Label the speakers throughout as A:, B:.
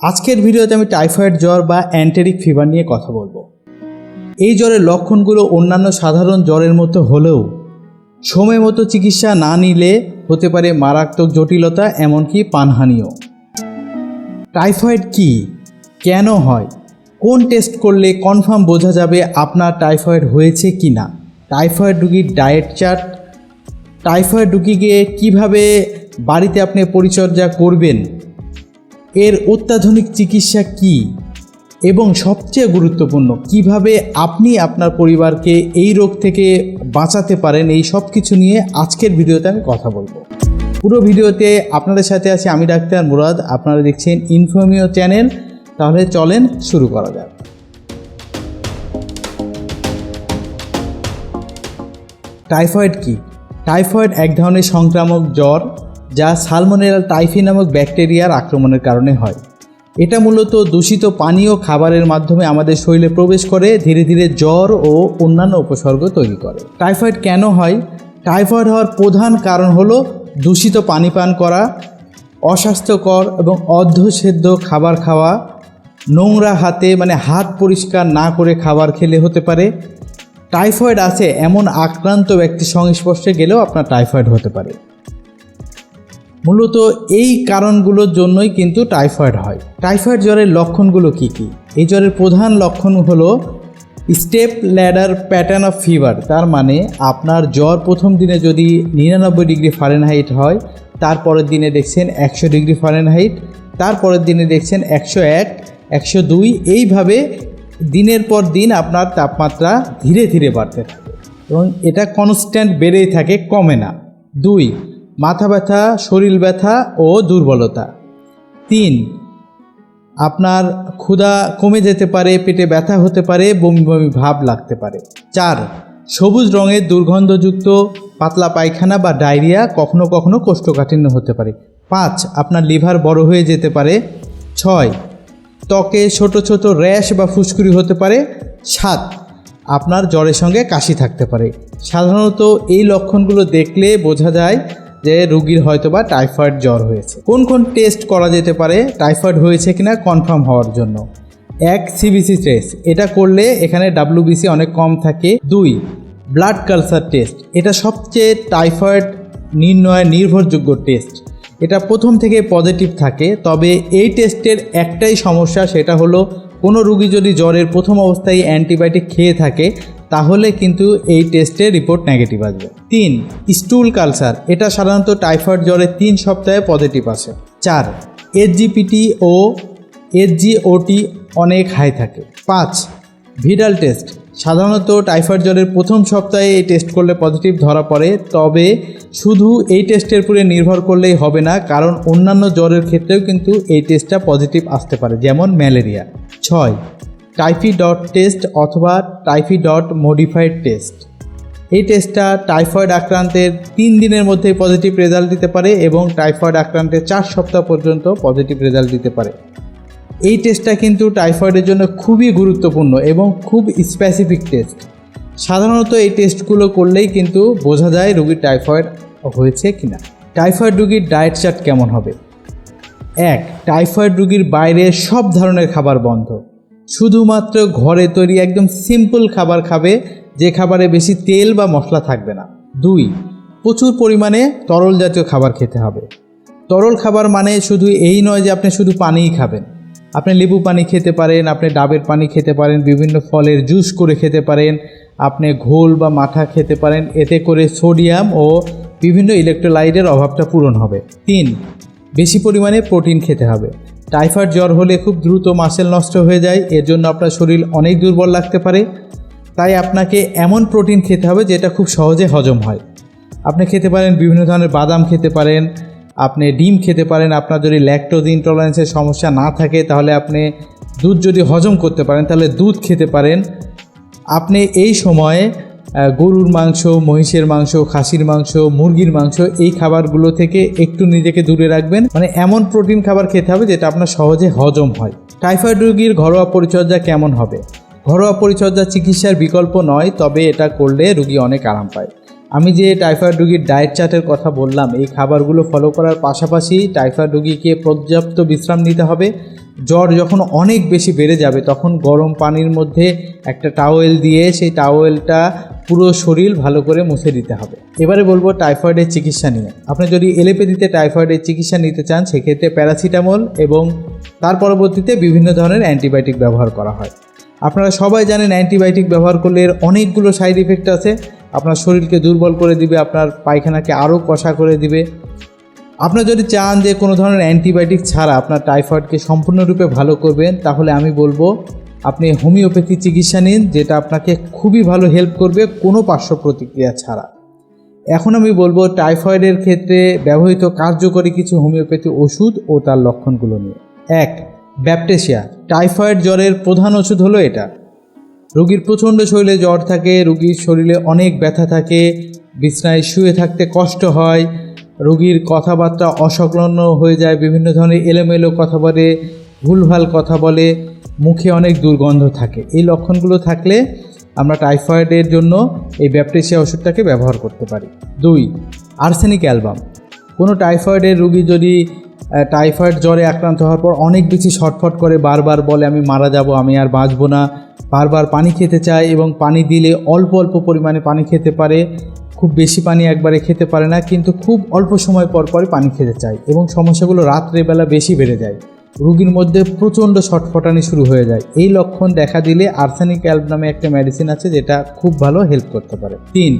A: আজকের ভিডিওতে আমি টাইফয়েড জ্বর বা অ্যান্টেরিক ফিভার নিয়ে কথা বলব। এই জ্বরের লক্ষণগুলো অন্যান্য সাধারণ জ্বরের মতো হলেও সময় মতো চিকিৎসা না নিলে হতে পারে মারাত্মক জটিলতা, এমনকি পানহানিও। টাইফয়েড কি? কেন হয়? কোন টেস্ট করলে কনফার্ম বোঝা যাবে আপনার টাইফয়েড হয়েছে কি না টাইফয়েড রুগীর ডায়েট চার্ট। টাইফয়েড রুগীকে কীভাবে বাড়িতে আপনি পরিচর্যা করবেন? এর অত্যাধুনিক চিকিৎসা কি? এবং সবচেয়ে গুরুত্বপূর্ণ, কীভাবে আপনি আপনার পরিবারকে এই রোগ থেকে বাঁচাতে পারেন, এই সব কিছু নিয়ে আজকের ভিডিওতে আমি কথা বলব। পুরো ভিডিওতে আপনাদের সাথে আছি আমি ডাক্তার মুরাদ, আপনারা দেখছেন ইনফর্মিও চ্যানেল তাহলে চলেন শুরু করা যাক। টাইফয়েড কি? টাইফয়েড এক ধরনের সংক্রামক জ্বর যা সালমোনেলা টাইফি নামক ব্যাকটেরিয়ার আক্রমণের কারণে হয়। এটা মূলত দূষিত পানীয় খাবারের মাধ্যমে আমাদের শরীরে প্রবেশ করে, ধীরে ধীরে জ্বর ও অন্যান্য উপসর্গ তৈরি করে। টাইফয়েড কেন হয়? টাইফয়েড হওয়ার প্রধান কারণ হলো দূষিত পানি পান করা, অস্বাস্থ্যকর এবং অর্ধসেদ্ধ খাবার খাওয়া, নোংরা হাতে মানে হাত পরিষ্কার না করে খাবার খেলে হতে পারে। টাইফয়েড আছে এমন আক্রান্ত ব্যক্তির সংস্পর্শে গেলেও আপনার টাইফয়েড হতে পারে। মূলত এই কারণগুলোর জন্যই কিন্তু টাইফয়েড হয়। টাইফয়েড জ্বরের লক্ষণগুলো কি কি? এই জ্বরের প্রধান লক্ষণ হলো step ladder pattern of fever, তার মানে আপনার জ্বর প্রথম দিনে যদি নিরানব্বই ডিগ্রি ফারেনহাইট হয় তারপরের দিনে দেখছেন একশো ডিগ্রি ফারেনহাইট তারপরের দিনে দেখছেন একশো এক, একশো দুই, এইভাবে দিনের পর দিন আপনার তাপমাত্রা ধীরে ধীরে বাড়তে থাকে। এবং এটা কনস্ট্যান্ট বেড়েই থাকে, কমে না। দুই মাথা ব্যথা, শরীর ব্যথা ও দুর্বলতা। তিন, আপনার ক্ষুধা কমে যেতে পারে, পেটে ব্যথা হতে পারে, বমি বমি ভাব লাগতে পারে। চার, সবুজ রঙের দুর্গন্ধযুক্ত পাতলা পায়খানা বা ডায়রিয়া কখনো কখনো কোষ্ঠকাঠিন্য হতে পারে। পাঁচ, আপনার লিভার বড় হয়ে যেতে পারে। ছয়, ত্বকে ছোট ছোট র্যাশ বা ফুসকুড়ি হতে পারে। সাত, আপনার জ্বরের সঙ্গে কাশি থাকতে পারে। সাধারণত এই লক্ষণগুলো দেখলে বোঝা যায় যে রুগীর হয়তো বা টাইফয়েড জ্বর হয়েছে। কোন কোন টেস্ট করা যেতে পারে, টাইফয়েড হয়েছে কিনা কনফার্ম হওয়ার জন্য। এক সিবিসি টেস্ট এটা করলে এখানে ডাব্লিউবিসি অনেক কম থাকে। দুই ব্লাড কালচার টেস্ট এটা সবচেয়ে টাইফয়েড নির্ণয় নির্ভরযোগ্য টেস্ট এটা প্রথম থেকে পজিটিভ থাকে, তবে এই টেস্টের একটাই সমস্যা সেটা হলো, কোনো রুগী যদি জ্বরের প্রথম অবস্থায় অ্যান্টিবায়োটিক খেয়ে থাকে তাহলে কিন্তু এই টেস্টে রিপোর্ট নেগেটিভ আসবে। তিন স্টুল কালচার এটা সাধারণত টাইফয়েড জ্বরের তিন সপ্তাহে পজিটিভ আসে। চার এইচজিপিটি ও এইচজিওটি অনেক হাই থাকে। পাঁচ, ভিডাল টেস্ট সাধারণত টাইফয়েড জ্বরের প্রথম সপ্তাহে এই টেস্ট করলে পজিটিভ ধরা পড়ে, তবে শুধু এই টেস্টের উপরে নির্ভর করলেই হবে না, কারণ অন্যান্য জ্বরের ক্ষেত্রেও কিন্তু এই টেস্টটা পজিটিভ আসতে পারে, যেমন ম্যালেরিয়া। ছয় টাইফি ডট টেস্ট অথবা টাইফি ডট মডিফাইড টেস্ট এই টেস্টটা টাইফয়েড আক্রান্তের তিন দিনের মধ্যে পজিটিভ রেজাল্ট দিতে পারে এবং টাইফয়েড আক্রান্তের চার সপ্তাহ পর্যন্ত পজিটিভ রেজাল্ট দিতে পারে। এই টেস্টটা কিন্তু টাইফয়েডের জন্য খুবই গুরুত্বপূর্ণ এবং খুব স্পেসিফিক টেস্ট সাধারণত এই টেস্টগুলো করলেই কিন্তু বোঝা যায় রুগীর টাইফয়েড হয়েছে কিনা। টাইফয়েড রুগীর ডায়েট চার্ট কেমন হবে? এক টাইফয়েড রুগীর বাইরে সব ধরনের খাবার বন্ধ। শুধুমাত্র ঘরে তৈরি একদম সিম্পল খাবার খাবে, যে খাবারে বেশি তেল বা মশলা থাকবে না। দুই, প্রচুর পরিমাণে তরল জাতীয় খাবার খেতে হবে। তরল খাবার মানে শুধু এই নয় যে আপনি শুধু পানিই খাবেন। আপনি লেবু পানি খেতে পারেন, আপনি ডাবের পানি খেতে পারেন, বিভিন্ন ফলের জুস করে খেতে পারেন, আপনি ঘোল বা মাথা খেতে পারেন, এতে করে সোডিয়াম ও বিভিন্ন ইলেকট্রোলাইটের অভাবটা পূরণ হবে। তিন, বেশি পরিমাণে প্রোটিন খেতে হবে। টাইফয়েড জ্বর হলে খুব দ্রুত মাসেল নষ্ট হয়ে যায়, এর জন্য আপনার শরীর অনেক দুর্বল লাগতে পারে। তাই আপনাকে এমন প্রোটিন খেতে হবে যেটা খুব সহজে হজম হয়। আপনি খেতে পারেন বিভিন্ন ধরনের বাদাম খেতে পারেন, আপনি ডিম খেতে পারেন, আপনার যদি ল্যাকটোজ ইনটলারেন্সের সমস্যা না থাকে, তাহলে আপনি দুধ যদি হজম করতে পারেন, তাহলে দুধ খেতে পারেন। আপনি এই সময়ে গরুর মাংস, মহিষের মাংস, খাসির মাংস, মুরগির মাংস, এই খাবারগুলো থেকে একটু নিজেকে দূরে রাখবেন। মানে এমন প্রোটিন খাবার খেতে হবে যেটা আপনার সহজে হজম হয়। টাইফয়েড রোগীর ঘরোয়া পরিচর্যা কেমন হবে? ঘরোয়া পরিচর্যা চিকিৎসার বিকল্প নয়, তবে এটা করলে রুগী অনেক আরাম পায়। আমি যে টাইফয়েড রুগীর ডায়েট চার্টের কথা বললাম, এই খাবারগুলো ফলো করার পাশাপাশি টাইফয়েড রুগীকে পর্যাপ্ত বিশ্রাম নিতে হবে। জ্বর যখন অনেক বেশি বেড়ে যাবে, তখন গরম পানির মধ্যে একটা টাওয়েল দিয়ে সেই টাওয়েলটা পুরো শরীর ভালো করে মুছে দিতে হবে। এবারে বলব টাইফয়েডের চিকিৎসা নিয়ে। আপনি যদি এলোপ্যাথিতে টাইফয়েডের চিকিৎসা নিতে চান, সেক্ষেত্রে প্যারাসিটামল এবং তার পরবর্তীতে বিভিন্ন ধরনের অ্যান্টিবায়োটিক ব্যবহার করা হয়। আপনারা সবাই জানেন অ্যান্টিবায়োটিক ব্যবহার করলে এর অনেকগুলো সাইড ইফেক্ট আছে। আপনার শরীরকে দুর্বল করে দিবে, আপনার পায়খানাকে আরও কষা করে দিবে। আপনার যদি চান যে কোনো ধরনের অ্যান্টিবায়োটিক ছাড়া আপনার টাইফয়েডকে সম্পূর্ণরূপে ভালো করবেন, তাহলে আমি বলব আপনি হোমিওপ্যাথি চিকিৎসা নিন, যেটা আপনাকে খুবই ভালো হেল্প করবে কোনো পার্শ্ব প্রতিক্রিয়া ছাড়া। এখন আমি বলব টাইফয়েডের ক্ষেত্রে ব্যবহৃত কার্যকরী কিছু হোমিওপ্যাথি ওষুধ ও তার লক্ষণগুলো নিয়ে। এক ব্যাপটেশিয়া টাইফয়েড জ্বরের প্রধান ওষুধ হলো এটা। রোগীর প্রচণ্ড শরীরে জ্বর থাকে, রোগীর শরীরে অনেক ব্যথা থাকে, বিছনায় শুয়ে থাকতে কষ্ট হয় রোগীর কথাবার্তা অসংলগ্ন হয়ে যায়, বিভিন্ন ধরনের এলোমেলো কথা বলে, ভুলভাল কথা বলে, মুখে অনেক দুর্গন্ধ থাকে। এই লক্ষণগুলো থাকলে আমরা টাইফয়েডের জন্য এই ব্যাপটেশিয়া ওষুধটাকে ব্যবহার করতে পারি। দুই, আর্সেনিক অ্যালবাম। কোনো টাইফয়েডের রুগী যদি টাইফয়েড জ্বরে আক্রান্ত হওয়ার পর অনেক বেশি ছটফট করে, বারবার বলে, আমি মারা যাব, আমি আর বাঁচবো না। বারবার পানি খেতে চায় এবং পানি দিলে অল্প অল্প পরিমাণে পানি খেতে পারে। খুব বেশি পানি একবারে খেতে পারে না, কিন্তু খুব অল্প সময় পর পরই পানি খেতে চায় এবং সমস্যাগুলো রাত্রেবেলা বেশি বেড়ে যায়। রুগীর মধ্যে প্রচণ্ড ছটফটানি শুরু হয়ে যায়। এই লক্ষণ দেখা দিলে আর্সেনিক অ্যালব নামে একটা মেডিসিন আছে যেটা খুব ভালো হেল্প করতে পারে। তিন,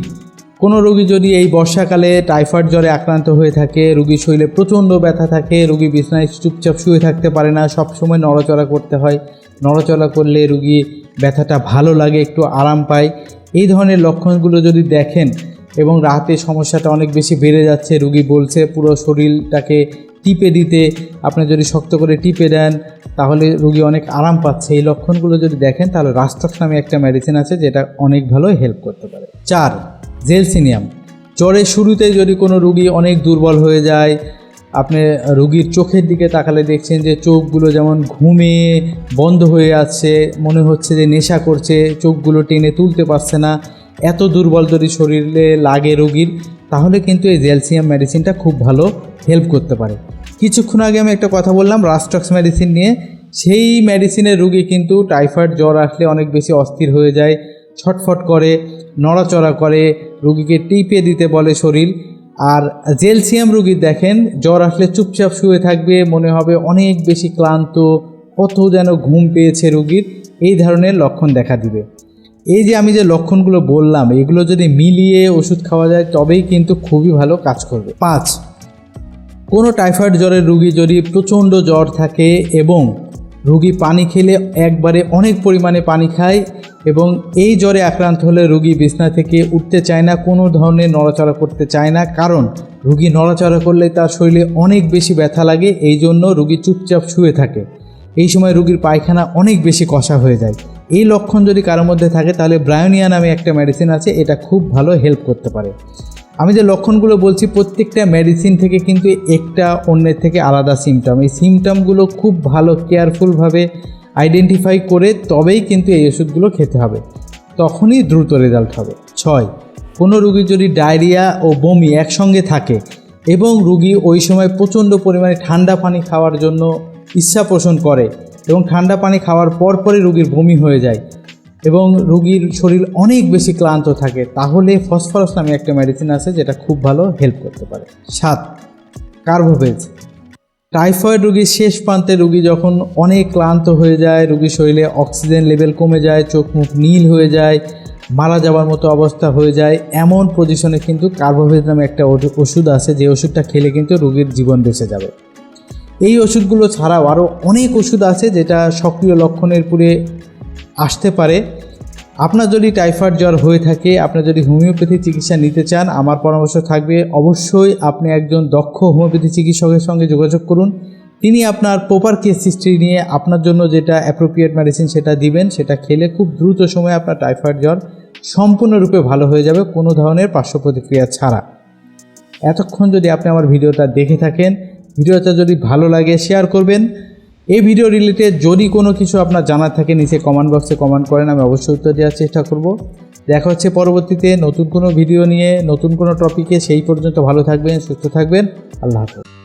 A: কোনো রোগী যদি এই বর্ষাকালে টাইফয়েড জ্বরে আক্রান্ত হয়ে থাকে, রোগীর শরীরে প্রচণ্ড ব্যথা থাকে, রোগী বিছনায় চুপচাপ শুয়ে থাকতে পারে না সব সময় নড়াচড়া করতে হয়, নড়াচড়া করলে রোগী ব্যথাটা ভালো লাগে, একটু আরাম পায়। এই ধরনের লক্ষণগুলো যদি দেখেন এবং রাতে সমস্যাটা অনেক বেশি বেড়ে যাচ্ছে, রুগী বলছে পুরো শরীরটাকে টিপে দিতে। আপনি যদি শক্ত করে টিপে দেন, তাহলে রুগী অনেক আরাম পাচ্ছে। এই লক্ষণগুলো যদি দেখেন, তাহলে রাস্টক্স নামে একটা মেডিসিন আছে, যেটা অনেক ভালো হেল্প করতে পারে। চার, জেলসিনিয়াম। জ্বরের শুরুতেই যদি কোনো রুগী অনেক দুর্বল হয়ে যায়, আপনি রুগীর চোখের দিকে তাকালে দেখছেন যে চোখগুলো যেমন ঘুমে বন্ধ হয়ে আছে মনে হচ্ছে যে নেশা করছে, চোখগুলো টেনে তুলতে পারছে না। এত দুর্বল যদি শরীরে লাগে রোগীর, তাহলে কিন্তু এই জেলসিয়াম মেডিসিনটা খুব ভালো হেল্প করতে পারে। কিছুক্ষণ আগে আমি একটা কথা বললাম রাস্টক্স মেডিসিন নিয়ে। সেই মেডিসিনের রুগী কিন্তু টাইফয়েড জ্বর আসলে অনেক বেশি অস্থির হয়ে যায়, ছটফট করে, নড়াচড়া করে, রুগীকে টিপে দিতে বলে শরীর। আর জেলসিয়াম রুগী দেখেন, জ্বর আসলে চুপচাপ শুয়ে থাকবে, মনে হবে অনেক বেশি ক্লান্ত, কত যেন ঘুম পেয়েছে রুগীর, এই ধরনের লক্ষণ দেখা দিবে। এই যে আমি যে লক্ষণগুলো বললাম, এগুলো যদি মিলিয়ে ওষুধ খাওয়া যায়, তবেই কিন্তু খুবই ভালো কাজ করবে। পাঁচ, কোনো টাইফয়েড জ্বরের রুগী যদি প্রচণ্ড জ্বর থাকে এবং রুগী পানি খেলে একবারে অনেক পরিমাণে পানি খায় এবং এই জ্বরে আক্রান্ত হলে রুগী বিছনা থেকে উঠতে চায় না, কোনো ধরনের নড়াচড়া করতে চায় না, কারণ রুগী নড়াচড়া করলে তার শরীরে অনেক বেশি ব্যথা লাগে, এই জন্য রুগী চুপচাপ শুয়ে থাকে। এই সময় রুগীর পায়খানা অনেক বেশি কষা হয়ে যায়। এই লক্ষণ যদি কারোর মধ্যে থাকে, তাহলে ব্রায়োনিয়া নামে একটা মেডিসিন আছে, এটা খুব ভালো হেল্প করতে পারে। আমি যে লক্ষণগুলো বলছি, প্রত্যেকটা মেডিসিন থেকে কিন্তু একটা অন্যের থেকে আলাদা সিমটম এই সিমটমগুলো খুব ভালো কেয়ারফুলভাবে আইডেন্টিফাই করে তবেই কিন্তু এই ওষুধগুলো খেতে হবে। তখনই দ্রুত রেজাল্ট হবে। ছয়, কোনো রুগীর যদি ডায়রিয়া ও বমি একসঙ্গে থাকে এবং রুগী ওই সময় প্রচণ্ড পরিমাণে ঠান্ডা পানি খাওয়ার জন্য ইচ্ছা পোষণ করে এবং ঠান্ডা পানি খাওয়ার পরপরই রুগীর বমি হয়ে যায় এবং রুগীর শরীর অনেক বেশি ক্লান্ত থাকে, তাহলে ফসফরাস নামে একটা মেডিসিন আছে যেটা খুব ভালো হেল্প করতে পারে। সাত কার্বোভেজ টাইফয়েড রুগীর শেষ প্রান্তে রুগী যখন অনেক ক্লান্ত হয়ে যায়, রুগীর শরীরে অক্সিজেন লেভেল কমে যায়, চোখ মুখ নীল হয়ে যায়, মারা যাওয়ার মতো অবস্থা হয়ে যায়, এমন পজিশনে কিন্তু কার্বোভেজ নামে একটা ওষু- ওষুধ আছে, যে ওষুধটা খেলে কিন্তু রুগীর জীবন বেঁচে যাবে। এই ওষুধগুলো ছাড়াও আরও অনেক ওষুধ আছে যেটা সক্রিয় লক্ষণের পুরে আসতে পারে। আপনার যদি টাইফয়েড জ্বর হয়ে থাকে, আপনার যদি হোমিওপ্যাথি চিকিৎসা নিতে চান, আমার পরামর্শ থাকবে অবশ্যই আপনি একজন দক্ষ হোমিওপ্যাথি চিকিৎসকের সঙ্গে যোগাযোগ করুন। তিনি আপনার প্রপার কেস হিস্ট্রি নিয়ে আপনার জন্য যেটা অ্যাপ্রোপ্রিয়েট মেডিসিন সেটা দিবেন। সেটা খেলে খুব দ্রুত সময়ে আপনার টাইফয়েড জ্বর সম্পূর্ণরূপে ভালো হয়ে যাবে কোনো ধরনের পার্শ্ব প্রতিক্রিয়া ছাড়া। এতক্ষণ যদি আপনি আমার ভিডিওটা দেখে থাকেন ভিডিওটা যদি ভালো লাগে শেয়ার করবেন। এই ভিডিও রিলেটেড যদি কোনো কিছু আপনার জানার থাকে, নিচে কমেন্ট বক্সে কমেন্ট করেন, আমি অবশ্যই উত্তর দেওয়ার চেষ্টা করব। দেখা হচ্ছে পরবর্তীতে নতুন কোনো ভিডিও নিয়ে, নতুন কোনো টপিকে সেই পর্যন্ত ভালো থাকবেন, সুস্থ থাকবেন। আল্লাহ হাফেজ।